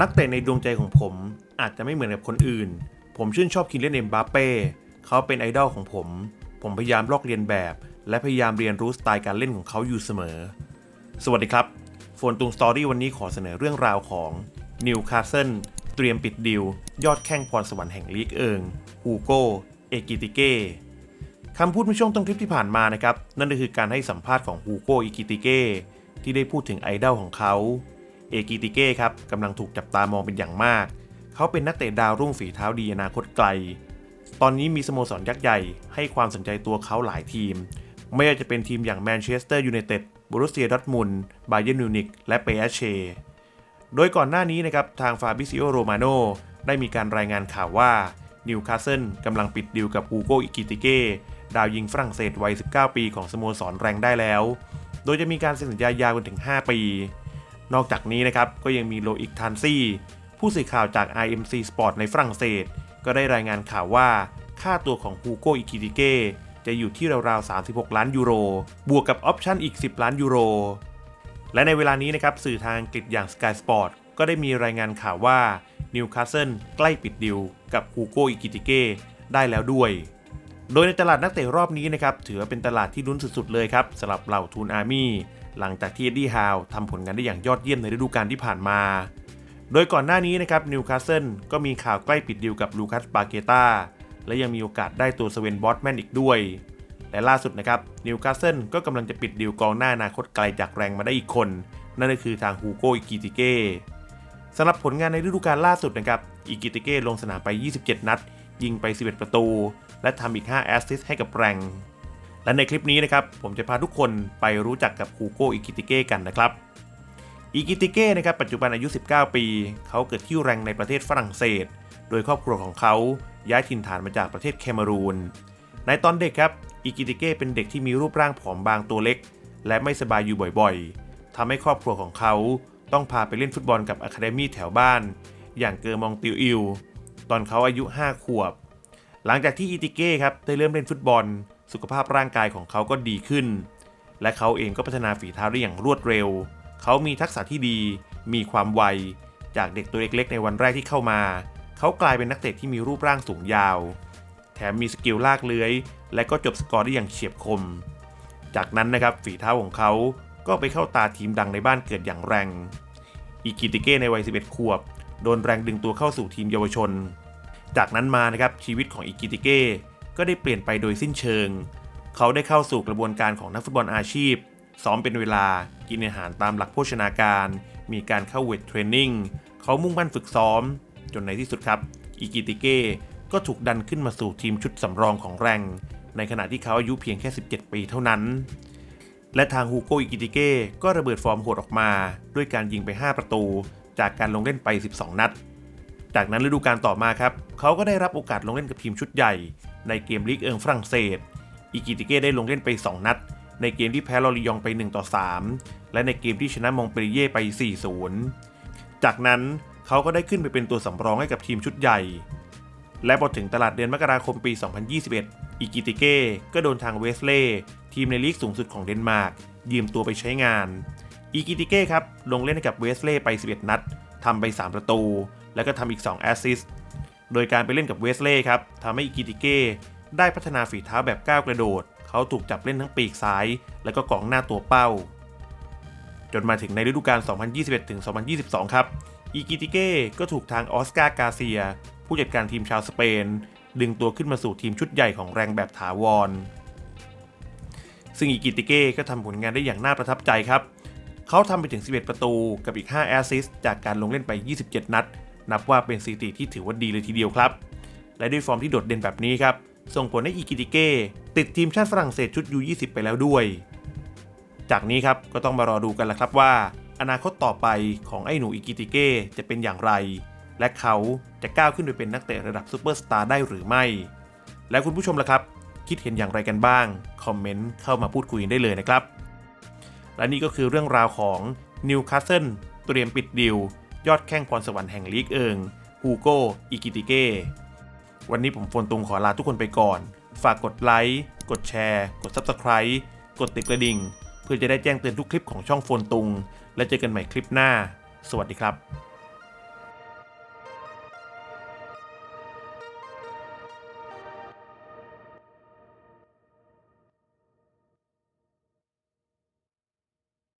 นักเตะในดวงใจของผมอาจจะไม่เหมือนกับคนอื่น ผมชื่นชอบคินเลนเอ็มบาเป้เขาเป็นไอดอลของผม ผมพยายามลอกเลียนแบบ และพยายามเรียนรู้สไตล์การเล่นของเขาอยู่เสมอ สวัสดีครับโฟนตุงสตอรี่วันนี้ขอเสนอเรื่องราวของนิวคาสเซิลเตรียมปิดดิวยอดแข้งพรสวรรค์แห่งลีกเอิงฮูโกเอกิติเก้คำพูดเมื่อช่วงต้นคลิปที่ผ่านมานะครับ นั่นก็คือการให้สัมภาษณ์ของฮูโกอิกิติเก้ที่ได้พูดถึงไอดอลของเขา เอกิติเก้ครับกำลังถูกจับตามองเป็นอย่างมาก เขาเป็นนักเตะดาวรุ่งฝีเท้าดีอนาคตไกล ตอนนี้มีสโมสรยักษ์ใหญ่ ให้ความสนใจตัวเขาหลายทีม ไม่ว่าจะเป็นทีมอย่างแมนเชสเตอร์ยูไนเต็ดบรูเซียดอร์ทมุนบาเยนมิวนิกและเปเชโดยก่อนหน้านี้นะครับทางฟาบิซิโอโรมาโนได้มีการรายงานข่าวว่านิวคาสเซิลกำลังปิดดีลกับฮูโกอิกิติเก้ดาวยิงฝรั่งเศสวัย 19 ปีของสโมสรแรงได้แล้ว โดยจะมีการเซ็นสัญญายาวถึง 5 ปี นอกจากนี้นะครับก็ยังมีโลอิกทานซี่ผู้สื่อข่าวจาก IMC Sport ในฝรั่งเศส ก็ได้รายงานข่าวว่า ค่าตัวของฮูโกอิกิติเก้จะอยู่ที่ราวๆ 36 ล้านยูโร บวกกับออปชั่นอีก 10 ล้านยูโร และในเวลานี้นะครับสื่อทางอังกฤษอย่าง Sky Sport ก็ได้มีรายงานข่าวว่านิวคาสเซิลใกล้ปิดดิวกับฮูโกอิกิติเก้ได้แล้วด้วย โดยในตลาดนักเตะรอบนี้นะครับถือว่าเป็นตลาดที่ลุ้นสุดๆเลยครับสำหรับเหล่าทูนอาร์มี่ หลังจากที่เอ็ดดี้ฮาวทำผลงานได้อย่างยอดเยี่ยมในฤดูกาลที่ผ่านมา โดยก่อนหน้านี้นะครับนิวคาสเซิลก็มีข่าวใกล้ปิดดิวกับลูคัสปาเกตาและยังมีโอกาสได้ตัวสเวนบอสแมนอีกด้วย และล่าสุดนะครับนิวคาสเซิลก็กำลังจะปิดดิวกองหน้าอนาคตไกลจากแรงมาได้อีกคน นั่นก็คือทางฮูโกอิกิติเก้สำหรับผลงานในฤดูกาลล่าสุดนะครับอิกิติเก้ลงสนามไป 27 นัด ยิงไป 11 ประตู และทำอีก 5 แอสซิสต์ให้กับแรง และในคลิปนี้นะครับผมจะพาทุกคนไปรู้จักกับฮูโกอิกิติเก้กันนะครับอิกิติเก้นะครับปัจจุบันอายุ 19 ปี เขาเกิดที่แรงในประเทศฝรั่งเศส โดยครอบครัวของเขาย้ายถิ่นฐานมาจากประเทศแคเมรูน ในตอนเด็กครับอิกิติเก้เป็นเด็กที่มีรูปร่างผอมบางตัวเล็ก และไม่สบายอยู่บ่อยๆทำให้ครอบครัวของเขาต้องพาไปเล่นฟุตบอลกับอะคาเดมี่แถวบ้าน อย่างเกอร์มองติวอิลตอนเขาอายุ 5 ขวบ หลังจากที่อิติเก้ครับได้เริ่มเล่นฟุตบอล สุขภาพร่างกายของเขาก็ดีขึ้น และเขาเองก็พัฒนาฝีเท้าได้อย่างรวดเร็ว เขามีทักษะที่ดี มีความไว จากเด็กตัวเล็กๆในวันแรกที่เข้ามา เขากลายเป็นนักเตะที่มีรูปร่างสูงยาว แถมมีสกิลลากเลื้อย และก็จบสกอร์ได้อย่างเฉียบคม จากนั้นนะครับฝีเท้าของเขาก็ไปเข้าตาทีมดังในบ้านเกิดอย่างแรง อิกิติเก้ในวัย 11 ขวบ โดนแรงดึงตัวเข้าสู่ทีมเยาวชน จากนั้นมานะครับชีวิตของอิกิติเก้ ก็ได้เปลี่ยนไปโดยสิ้นเชิง เขาได้เข้าสู่กระบวนการของนักฟุตบอลอาชีพ ซ้อมเป็นเวลา กินอาหารตามหลักโภชนาการ มีการเข้าเวทเทรนนิ่ง เขามุ่งมั่นฝึกซ้อม จนในที่สุดครับ อิกิติเก้ก็ถูกดันขึ้นมาสู่ทีมชุดสำรองของแรง ในขณะที่เขาอายุเพียงแค่ 17 ปีเท่านั้น และทางฮูโกอิกิติเก้ก็ระเบิดฟอร์มโหดออกมา ด้วยการยิงไป 5 ประตู จากการลงเล่นไป 12 นัด จากนั้นฤดูกาลต่อมาครับ เขาก็ได้รับโอกาสลงเล่นกับทีมชุดใหญ่ ในเกมลีกเอิงฝรั่งเศส อิกิติเก้ได้ลงเล่นไป 2 นัด ในเกมที่แพ้ลอริยองไป1ต่อ3และในเกมที่ชนะมองเปรีเย่ไป 4-0 จากนั้นเขาก็ได้ขึ้นไปเป็นตัวสำรองให้กับทีมชุดใหญ่ และพอถึงตลาดเดือนมกราคมปี 2021 อิกิติเก้ก็โดนทางเวสเล่ทีมในลีกสูงสุดของเดนมาร์กยืมตัวไปใช้งาน อิกิติเก้ครับลงเล่นให้กับเวสเล่ไป 11 นัดทำไป 3 ประตู แล้วก็ทำอีก 2 แอสซิสต์ โดยการไปเล่นกับเวสเล่ครับทำให้อิกิติเก้ได้พัฒนาฝีเท้าแบบก้าวกระโดด เขาถูกจับเล่นทั้งปีกซ้าย แล้วก็กองหน้าตัวเป้า จนมาถึงในฤดูกาล 2021-2022 ครับ อิกิติเก้ก็ถูกทางออสการ์กาเซีย ผู้จัดการทีมชาวสเปน ดึงตัวขึ้นมาสู่ทีมชุดใหญ่ของแรงแบบถาวร ซึ่งอิกิติเก้ก็ทำผลงานได้อย่างน่าประทับใจครับ เขาทำไปถึง 11 ประตูกับอีก 5 แอสซิสต์จากการลงเล่นไป 27 นัด นับว่าเป็นสถิติที่ถือว่าดีเลยทีเดียวครับ และด้วยฟอร์มที่โดดเด่นแบบนี้ครับ ส่งผลให้อิกิติเก้ติดทีมชาติฝรั่งเศสชุด U20 ไปแล้วด้วย จากนี้ครับก็ต้องมารอดูกันละครับว่า อนาคตต่อไปของไอ้หนูอิกิติเก้จะเป็นอย่างไร และเขาจะก้าวขึ้นไปเป็นนักเตะระดับซูเปอร์สตาร์ได้หรือไม่ และคุณผู้ชมล่ะครับ คิดเห็นอย่างไรกันบ้าง คอมเมนต์เข้ามาพูดคุยได้เลยนะครับ และนี่ก็คือเรื่องราวของนิวคาสเซิลเตรียมปิดดิว ยอดแข้งพรสวรรค์แห่งลีกเอิงฮูโกอิกิติเก้วันนี้ผมโฟนตุงขอลาทุกคนไปก่อน ฝากกดไลค์ กดแชร์ กด Subscribe กดติดกระดิ่ง เพื่อจะได้แจ้งเตือนทุกคลิปของช่องโฟนตุง และเจอกันใหม่คลิปหน้า สวัสดีครับ